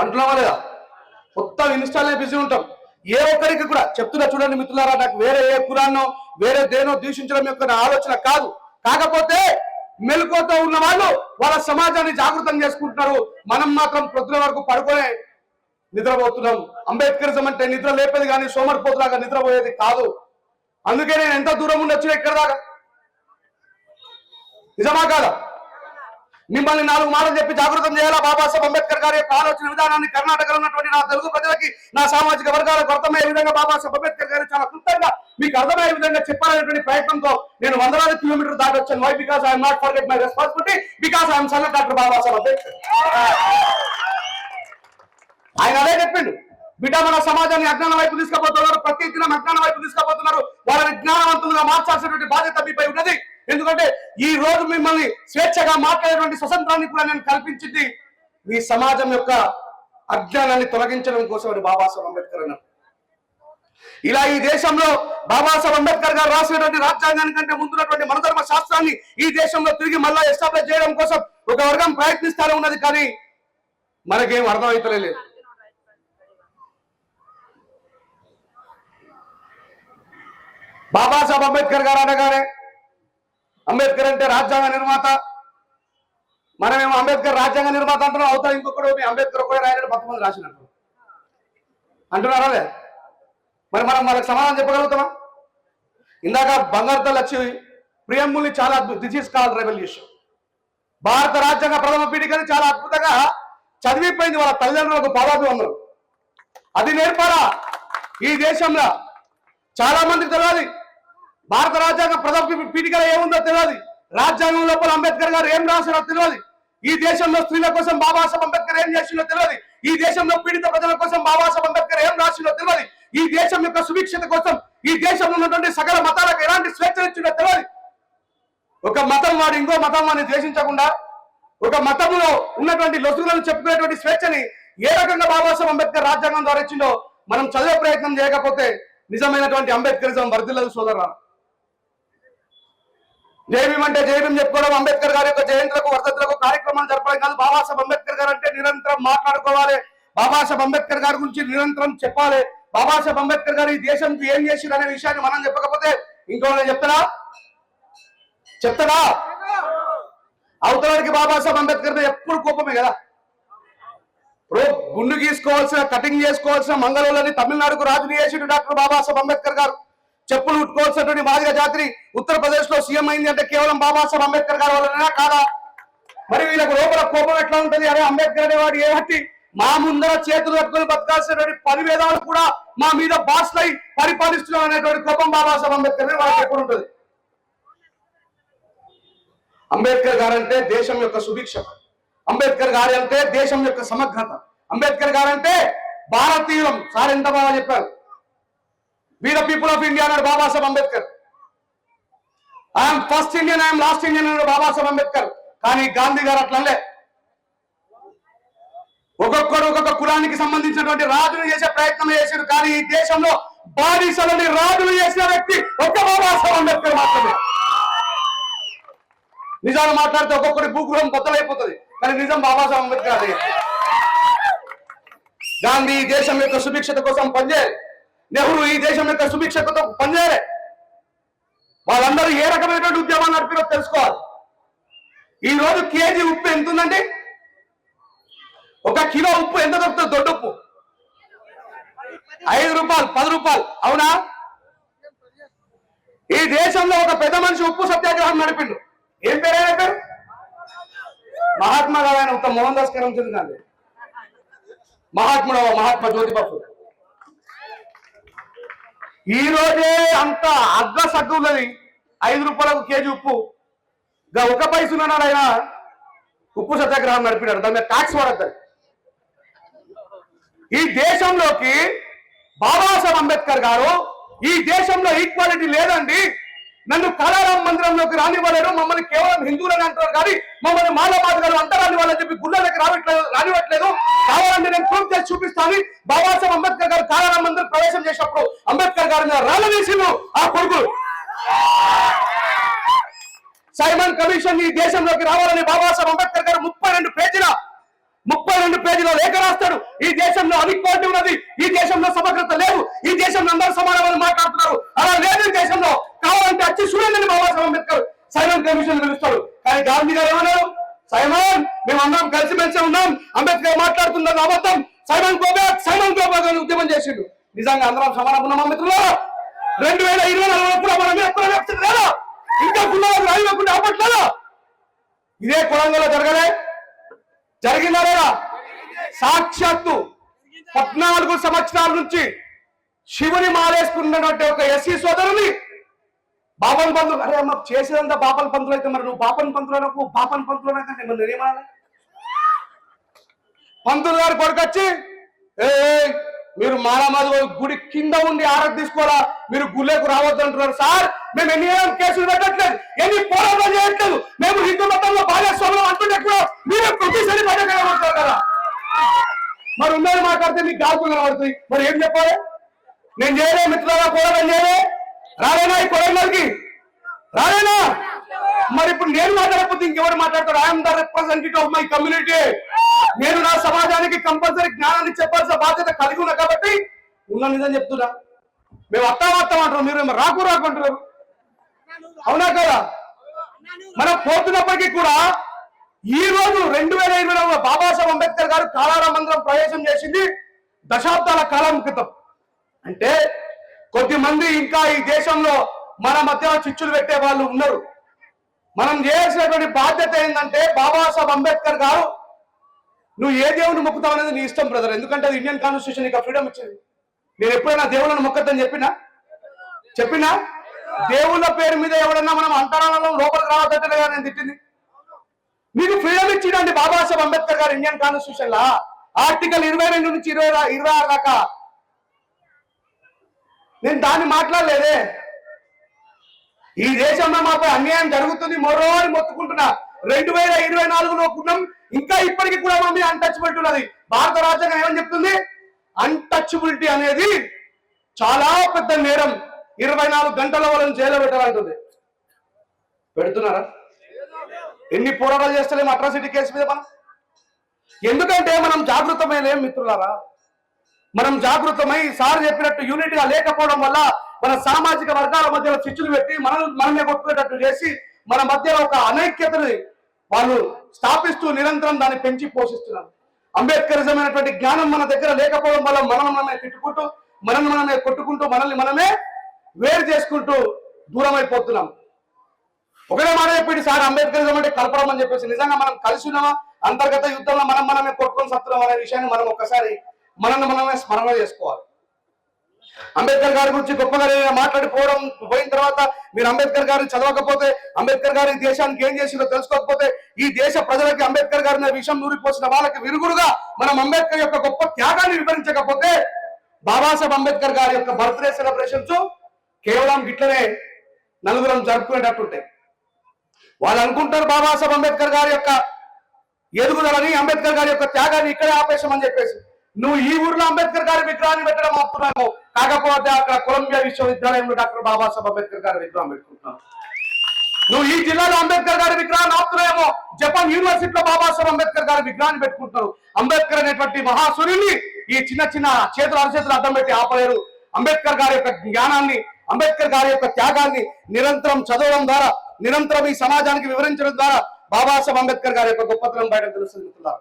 అంటున్నావా లేదా మొత్తం ఇన్స్టాలే బిజీ ఉంటాం. ఏ ఒక్కరికి కూడా చెప్తున్నా చూడండి మిత్రులారా నాకు వేరే ఏ కులాన్నో వేరే దేనో దూషించడం యొక్క ఆలోచన కాదు. కాకపోతే మెలుకోతో ఉన్న వాళ్ళు వాళ్ళ సమాజాన్ని జాగృతం చేసుకుంటున్నారు. మనం మాత్రం ప్రొద్దున వరకు పడుకునే నిద్రపోతున్నాం. అంబేద్కరిజం అంటే నిద్ర లేపేది కానీ సోమరిపోతులాగా నిద్రపోయేది కాదు. అందుకే నేను ఎంత దూరం ఉండొచ్చు ఎక్కడ దాకా. నిజమా కాదా? మిమ్మల్ని నాలుగు మాటలు చెప్పి జాగృతం చేయాలా? బాబాసాహెబ్ అంబేద్కర్ గారి యొక్క ఆలోచన విధానాన్ని కర్ణాటకలో ఉన్నటువంటి నా తెలుగు ప్రజలకి నా సామాజిక వర్గాలకు అర్థమయ్యే విధంగా బాబాసాహెబ్ అంబేద్కర్ గారు చాలా క్లుప్తంగా మీకు అర్థమయ్యే విధంగా చెప్పాలనేటువంటి ప్రయత్నంతో నేను వందలాది కిలోమీటర్లు దాటి వచ్చాను. Why because I'm not forget my responsibility because I'm son doctor Babasaheb Ambedkar. ఆయన అదే చెప్పిండు. బిడ్డ మన సమాజాన్ని అజ్ఞానం వైపు తీసుకుపోతున్నారు ప్రతి దినం అజ్ఞానం వైపు తీసుకుపోతున్నారు. వాళ్ళని జ్ఞానవంతులుగా మార్చాల్సినటువంటి బాధ్యత మీపై ఉన్నది. ఎందుకంటే ఈ రోజు మిమ్మల్ని స్వేచ్ఛగా మాట్లాడేటువంటి స్వతంత్రాన్ని కూడా నేను కల్పించింది మీ సమాజం యొక్క అజ్ఞానాన్ని తొలగించడం కోసం అని బాబాసాహెబ్ అంబేద్కర్ అన్నారు. ఇలా ఈ దేశంలో బాబాసాహెబ్ అంబేద్కర్ గారు రాసినటువంటి రాజ్యాంగానికంటే ముందున్నటువంటి మనధర్మ శాస్త్రాన్ని ఈ దేశంలో తిరిగి మళ్ళా ఎస్టాబ్లిష్ చేయడం కోసం ఒక వర్గం ప్రయత్నిస్తానే ఉన్నది కానీ మనకేం అర్థమవుతలేదు బాబాసాహెబ్ అంబేద్కర్ గారు అనగానే అంబేద్కర్ అంటే రాజ్యాంగ నిర్మాత. మనమేమో అంబేద్కర్ రాజ్యాంగ నిర్మాత అంటున్నాం అవుతా ఇంకొకడు మీ అంబేద్కర్ ఒకడే రాయడం పది రాసినట్టు. అంటున్నారా లే? మరి మనం వాళ్ళకి సమాధానం చెప్పగలుగుతామా? ఇందాక బంగారుతలు లక్ష్మి ప్రియంబుల్ని చాలా అద్భుత దిస్ ఈస్ కాల్ రెవల్యూషన్ భారత రాజ్యాంగ ప్రథమ పీఠికని చాలా అద్భుతంగా చదివిపోయింది వాళ్ళ తల్లిదండ్రులకు పాదాభివందనం. అది నేర్పారా? ఈ దేశంలో చాలా మందికి తెలియాలి. భారత రాజ్యాంగ ప్రథమ పీఠికలో ఏముందో తెలియదు. రాజ్యాంగం లోపల అంబేద్కర్ గారు ఏం రాశారో తెలియదు. ఈ దేశంలో స్త్రీల కోసం బాబాసాహెబ్ అంబేద్కర్ ఏం చేసిందో తెలియదు. ఈ దేశంలో పీడిత ప్రజల కోసం బాబాసాహెబ్ అంబేద్కర్ ఏం రాసిందో తెలియదు. ఈ దేశం యొక్క సుభిక్షత కోసం ఈ దేశంలో ఉన్నటువంటి సకల మతాలకు ఎలాంటి స్వేచ్ఛ ఇచ్చిందో తెలియదు. ఒక మతం వాడు ఇంకో మతం వాడిని ద్వేషించకుండా ఒక మతంలో ఉన్నటువంటి లొసుగులను చెప్పుకునేటువంటి స్వేచ్ఛని ఏ రకంగా బాబాసాహెబ్ అంబేద్కర్ రాజ్యాంగం ద్వారా ఇచ్చిందో మనం చదివే ప్రయత్నం చేయకపోతే నిజమైనటువంటి అంబేద్కరిజం వర్ధిల్లదు సోదరా జైభీం అంటే జైభీం చెప్పుకోవడం అంబేద్కర్ గారి యొక్క జయంతులకు వర్ధతులకు కార్యక్రమాలు జరపడం కాదు. బాబాసాహెబ్ అంబేద్కర్ గారు అంటే నిరంతరం మాట్లాడుకోవాలి. బాబాసాహెబ్ అంబేద్కర్ గారి గురించి నిరంతరం చెప్పాలి. బాబాసాహెబ్ అంబేద్కర్ గారు ఈ దేశంకి ఏం చేసిండు అనే విషయాన్ని మనం చెప్పకపోతే ఇంకో చెప్తారా చెప్తారా అవతలానికి బాబాసాహెబ్ అంబేద్కర్ ఎప్పుడు కోపమే కదా? ఇప్పుడు గుండు గీసుకోవాల్సిన కటింగ్ చేసుకోవాల్సిన మంగళూరుని తమిళనాడుకు రాజుని చేసిండు డాక్టర్ బాబాసాహెబ్ అంబేద్కర్ గారు. చెప్పులు ఉట్టుకోవాల్సినటువంటి మాదిగ జాతి ఉత్తరప్రదేశ్లో సీఎం అయింది అంటే కేవలం బాబాసాహెబ్ అంబేద్కర్ గారి వల్లనే కాదా? మరి వీళ్ళకు లోపల కోపం ఎట్లా ఉంటది? అరే అంబేద్కర్ అనేవాడు ఏ హట్టి మా ముందర చేతులు కట్టుకుని బతకాల్సినటువంటి పనివేదాలు కూడా మా మీద బాస్లై పరిపాలిస్తున్నాం అనేటువంటి కోపం బాబాసాహెబ్ అంబేద్కర్ వాళ్ళకి ఎప్పుడు ఉంటుంది? అంబేద్కర్ గారంటే దేశం యొక్క సుభిక్ష. అంబేద్కర్ గారి అంటే దేశం యొక్క సమగ్రత. అంబేద్కర్ గారంటే భారతీయులం. సార్ ఎంత బాగా చెప్పారు? వీర పీపుల్ ఆఫ్ ఇండియా అన్నాడు Babasaheb Ambedkar I'm first Indian I'm last Indian అన్నాడు బాబాసాహెబ్ అంబేద్కర్ కానీ గాంధీ గారు అట్లనే ఒక్కొక్కడు ఒక్కొక్క కులానికి సంబంధించినటువంటి రాజులు చేసే ప్రయత్నం చేశారు కానీ ఈ దేశంలో బానిసలని రాజులు చేసిన వ్యక్తి ఒక్క బాబాసాహెబ్ అంబేద్కర్ మాత్రమే. నిజాలు మాట్లాడితే ఒక్కొక్కటి భూగృహం బద్దలైపోతుంది. కానీ నిజం బాబాసాహెబ్ అంబేద్కర్ అదే. గాంధీ దేశం యొక్క సుభిక్షత కోసం పనిచేయాలి. నెహ్రూ ఈ దేశం యొక్క సుభిక్షతతో పనిచేయలే. వాళ్ళందరూ ఏ రకమైనటువంటి ఉద్యమాలు నడిపిరో తెలుసుకోవాలి. ఈ రోజు కేజీ ఉప్పు ఎంత ఉందండి ఒక కిలో ఉప్పు ఎంత దొరుకుతుంది? దొడ్డు ఉప్పు. ఐదు రూపాయలు పది రూపాయలు. అవునా? ఈ దేశంలో ఒక పెద్ద మనిషి ఉప్పు సత్యాగ్రహం నడిపిండు. ఏం పేరు ఆయన పేరు? మహాత్మా గారు ఆయన ఉత్త మోహన్ దాస్ కరంచంద్ గాంధీ మహాత్ముడు మహాత్మా జ్యోతిబాబు. ఈ రోజే అంత అగ్ర సగ్గు ఉన్నది. ఐదు రూపాయలకు కేజీ ఉప్పు. గా ఒక పైసున్నాడు ఆయన? ఉప్పు సత్యాగ్రహం నడిపినాడు. దాని మీద ట్యాక్స్ పడద్దు ఈ దేశంలోకి బాబాసాహెబ్ అంబేద్కర్ గారు ఈ దేశంలో ఈక్వాలిటీ లేదండి. నన్ను కళారాం మందిరంలోకి రానివ్వలేరు. మమ్మల్ని కేవలం హిందువులని అంటారు కానీ మమ్మల్ని మాలమాత గారు అంతరాని వాళ్ళని చెప్పి గుళ్ళకి రావట్లేదు రానివ్వట్లేదు. కావాలంటే నేను ప్రూఫ్ చేసి చూపిస్తాను. బాబాసాహెబ్ అంబేద్కర్ గారు కాళారాం మందిరం ప్రవేశం చేసినప్పుడు అంబేద్కర్ గారు రాళ్ళవేసిండు ఆ కొడుకు. సైమన్ కమిషన్ ఈ దేశంలోకి రావాలని బాబాసాహెబ్ అంబేద్కర్ గారు ముప్పై రెండు పేజీల ముప్పై రెండు పేజీల లేఖ రాస్తాడు. ఈ దేశంలో అనిక్వాలిటీ ఉన్నది. ఈ దేశంలో సమగ్రత లేదు. ఈ దేశంలో అందరూ సమానమని మాట్లాడుతున్నారు. అలా లేదు. కావాలంటే వచ్చి చూడండి బాబాసాహెబ్ అంబేద్కర్. సైమన్ కమిషన్ పిలుస్తాడు. కానీ గాంధీ గారు ఏమన్నారు? సైమన్ మేము అందరం కలిసిమెలిసి ఉన్నాం. అంబేద్కర్ మాట్లాడుతున్నది అబద్ధం. సైమన్ గోబ్యాక్ సైమన్ గోబ్యాక్ అని ఉద్యమం చేసిండు. నిజంగా అందరం సమానం ఉన్నామా మిత్రులు రెండు వేల ఇరవై నాలుగు కూడా మనం ఎక్కువ వ్యక్తి లేదా? ఇంకా కులాలకు రాయకుండా అవ్వట్లేదా? ఇదే కొడంగల్లో జరగలే? జరిగిందా లేదా? సాక్షాత్తు పద్నాలుగు సంవత్సరాల నుంచి శివుని మాలేసుకున్నటువంటి ఒక ఎస్సీ సోదరుని బాపన్ పంతులు అరే అమ్మ చేసేదంతా బాపన్ పంతులు అయితే మరి నువ్వు బాపన్ పంతులు అనకు బాపన్ పంతులు అనకంటే మరి నేనేమనాలి పంతులు గారు కొడుకొచ్చి ఏ మీరు మారామాది గుడి కింద ఉండి ఆరోగ్య తీసుకోవాలా మీరు గుళ్ళకు రావద్దు అంటున్నారు. సార్ మేము ఎన్ని కేసులు పెట్టట్లేదు ఎన్ని పోరాటాలు చేయట్లేదు మేము హిందూ మతంలో భాగస్వామ్యం అంటుంటే కూడా మీరు ప్రతిసారి బయట కనబడతారు కదా. మరి ఉన్నది మాట్లాడితే మీకు గాజులు కనబడుతుంది మరి ఏం చెప్పాలి? నేను చేయలే మిత్రులారా పోరాటం చేయలే. రాలేనా ఈ కొడంగల్కి రాలేనా? మరి ఇప్పుడు నేను మాట్లాడకపోతే ఇంకెవరు మాట్లాడతారు I'm the representative of my community నేను నా సమాజానికి కంపల్సరీ జ్ఞానాన్ని చెప్పాల్సిన బాధ్యత కలిగి ఉన్నా కాబట్టి ఉన్న నిజం చెప్తున్నా. మేము అత్తా వస్తాం అంటారు మీరు ఏమో రాకు రాకు అంటారు అవునా కదా? మనం పోతున్నప్పటికీ కూడా ఈ రోజు రెండు వేల ఇరవై నాలుగులో బాబాసాహెబ్ అంబేద్కర్ గారు కాలారా మందిరం ప్రవేశం చేసింది దశాబ్దాల కాలం క్రితం. అంటే కొద్దిమంది ఇంకా ఈ దేశంలో మన మధ్య చిచ్చులు పెట్టే వాళ్ళు ఉన్నారు. మనం చేయాల్సినటువంటి బాధ్యత ఏంటంటే బాబాసాహెబ్ అంబేద్కర్ గారు నువ్వు ఏ దేవుని మొక్కుతావు అనేది నీ ఇష్టం బ్రదర్ ఎందుకంటే అది ఇండియన్ కాన్స్టిట్యూషన్ నీకు ఫ్రీడమ్ ఇచ్చింది. నేను ఎప్పుడైనా దేవుళ్ళని మొక్కద్దని చెప్పినా? చెప్పినా? దేవుళ్ళ పేరు మీద ఎవడన్నా మనం అంతరాలలో లోపలికి రావద్దంటే నేను తిట్టింది. మీకు ఫ్రీడమ్ ఇచ్చిందండి బాబాసాహెబ్ అంబేద్కర్ గారు ఇండియన్ కాన్స్టిట్యూషన్ లా. ఆర్టికల్ ఇరవై రెండు నుంచి ఇరవై ఇరవై ఆరు దాకా నేను దాన్ని మాట్లాడలేదే. ఈ దేశంలో మాపై అన్యాయం జరుగుతుంది మరో అని మొత్తుకుంటున్నా రెండు వేల ఇరవై నాలుగులో కుటుంబం ఇంకా ఇప్పటికీ కూడా మమ్మీ అన్టచబిలిటీ ఉన్నది. భారత రాజ్యాంగం ఏమని చెప్తుంది? అన్టచబిలిటీ అనేది చాలా పెద్ద నేరం. ఇరవై నాలుగు గంటల వాళ్ళని జైల్లో పెట్టాలంటుంది. పెడుతున్నారా? ఎన్ని పోరాటాలు చేస్తలేము అట్రాసిటీ కేసు మీద మనం? ఎందుకంటే మనం జాగృతమైనలేం మిత్రులారా? మనం జాగృతమై సార్ చెప్పినట్టు యూనిట్గా లేకపోవడం వల్ల మన సామాజిక వర్గాల మధ్యలో చిచ్చులు పెట్టి మనం మనమే కొట్టుకునేటట్టు చేసి మన మధ్య ఒక అనైక్యతని వాళ్ళు స్థాపిస్తూ నిరంతరం దాన్ని పెంచి పోషిస్తున్నారు. అంబేద్కరిజమైనటువంటి జ్ఞానం మన దగ్గర లేకపోవడం వల్ల మనం మనమే తిట్టుకుంటూ మనల్ని మనమే కొట్టుకుంటూ మనల్ని మనమే వేరు చేసుకుంటూ దూరం అయిపోతున్నాం ఒకటే మాట చెప్పింది సార్ అంబేద్కరిజం అంటే కలపడం అని చెప్పేసి నిజంగా మనం కలిసి ఉన్నామా? అంతర్గత యుద్ధంలో మనం మనమే కొట్టుకొని సత్తున్నాం అనే విషయాన్ని మనం ఒక్కసారి మనల్ని మనమే స్మరణ చేసుకోవాలి. అంబేద్కర్ గారి గురించి గొప్పగా నేను మాట్లాడిపోవడం పోయిన తర్వాత మీరు అంబేద్కర్ గారిని చదవకపోతే అంబేద్కర్ గారి దేశానికి ఏం చేసిందో తెలుసుకోకపోతే ఈ దేశ ప్రజలకి అంబేద్కర్ గారిని విషయం నూరిపోసిన వాళ్ళకి విరుగుడుగా మనం అంబేద్కర్ యొక్క గొప్ప త్యాగాన్ని వివరించకపోతే బాబాసాహెబ్ అంబేద్కర్ గారి యొక్క బర్త్డే సెలబ్రేషన్స్ కేవలం గిట్లనే నలుగురం జరుపుకునేటట్టుంటాయి. వాళ్ళు అనుకుంటారు బాబాసాహెబ్ అంబేద్కర్ గారి యొక్క ఎదుగుదలని అంబేద్కర్ గారి యొక్క త్యాగాన్ని ఇక్కడే ఆపేశామని చెప్పేసి. నువ్వు ఈ ఊర్లో అంబేద్కర్ గారి విగ్రహాన్ని పెట్టడం ఆపుతున్నావు. కాకపోతే అక్కడ కొలంబియా విశ్వవిద్యాలయంలో డాక్టర్ బాబాసాహెబ్ అంబేద్కర్ గారి విగ్రహం పెట్టుకుంటున్నావు. నువ్వు ఈ జిల్లాలో అంబేద్కర్ గారి విగ్రహాన్ని ఆపుతున్నాయేమో జపాన్ యూనివర్సిటీలో బాబాసాహెబ్ అంబేద్కర్ గారి విగ్రహాన్ని పెట్టుకుంటున్నారు అంబేద్కర్ అనేటువంటి మహాసూర్యుని ఈ చిన్న చిన్న చేతులు అరచేతులు అడ్డం పెట్టి ఆపలేరు. అంబేద్కర్ గారి యొక్క జ్ఞానాన్ని అంబేద్కర్ గారి యొక్క త్యాగాన్ని నిరంతరం చదవడం ద్వారా నిరంతరం ఈ సమాజానికి వివరించడం ద్వారా బాబాసాహెబ్ అంబేద్కర్ గారి యొక్క గొప్పతనం బయట తెలుస్తుంది మిత్రులారు.